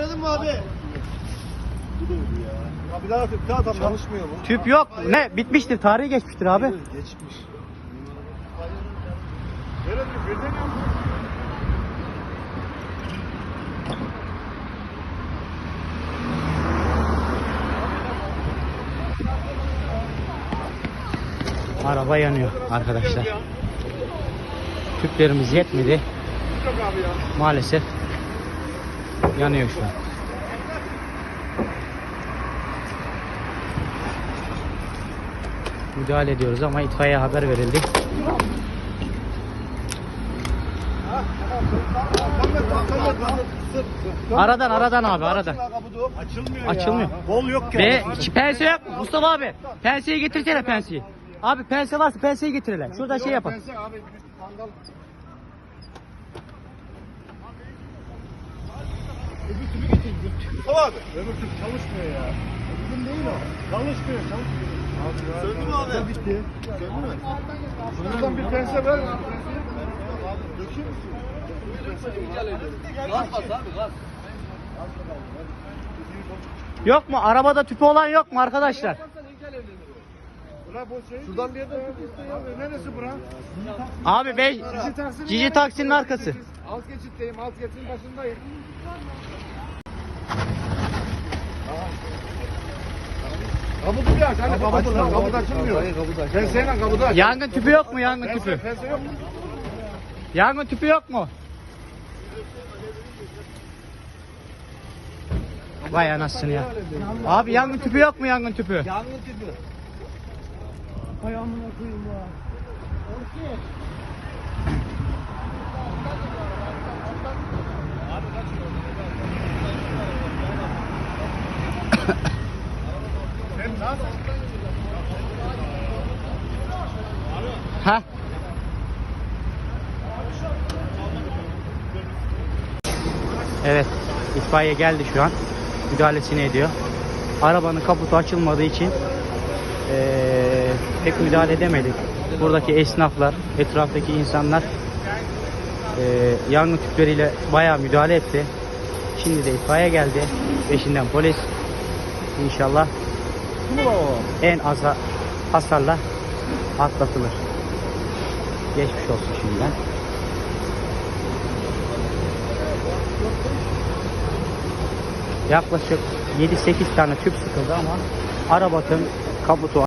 aradın mı abi? Ya bir daha tüp daha tam çalışmıyor bu. Tüp yok. Ne? Bitmiştir. Tarihi geçmiştir abi. Geçmiş. Nerede birden yok. Araba yanıyor arkadaşlar. Tüplerimiz yetmedi. Abi. Maalesef yanıyor şu an. Müdahale ediyoruz ama itfaiye haber verildi. Aradan aradan abi aradan. Açılmıyor, Açılmıyor. Bol yok ya. Ve pense yok mu? Mustafa abi. Penseyi getirsene penseyi. Abi pense varsa penseyi getir hele. Şurada şey yapalım. Pense abi Öbür tüpü getir. Tamam abi. Öbür tüp çalışmıyor ya. Bizim değil o. Çalışmıyor, çalışmıyor. Abi. Söndü mü abi? Bitti. Söndü mü? Şuradan bir pense ver. Döküyor musun? Yok mu? Arabada tüpü olan yok mu arkadaşlar? Şey. Şuradan bir yerden tüp istiyor. Neresi bura? Abi be Cici taksinin Cici orada. taksinin arkası. Alt geçitteyim, alt geçitin başındayım. Kabudu bir aç, hani kabudu lan, kabut açılmıyor. Penseyle kabudu aç. Yangın tüpü yok mu yangın Pense, tüpü? pense yok mu? Yangın tüpü yok mu? Vay anasını ya. Abi yangın tüpü yok mu yangın tüpü? Yangın tüpü. Sen nasıl? Ha? Evet. itfaiye geldi şu an. Müdahalesini ediyor. Arabanın kaputu açılmadığı için eee, pek müdahale edemedik. Buradaki esnaflar, etraftaki insanlar eee, yangın tüpleriyle bayağı müdahale etti. Şimdi de itfaiye geldi. Peşinden polis. İnşallah en az hasarla atlatılır. Geçmiş olsun şimdiden. Yaklaşık 7-8 tane tüp sıkıldı ama arabanın kaputu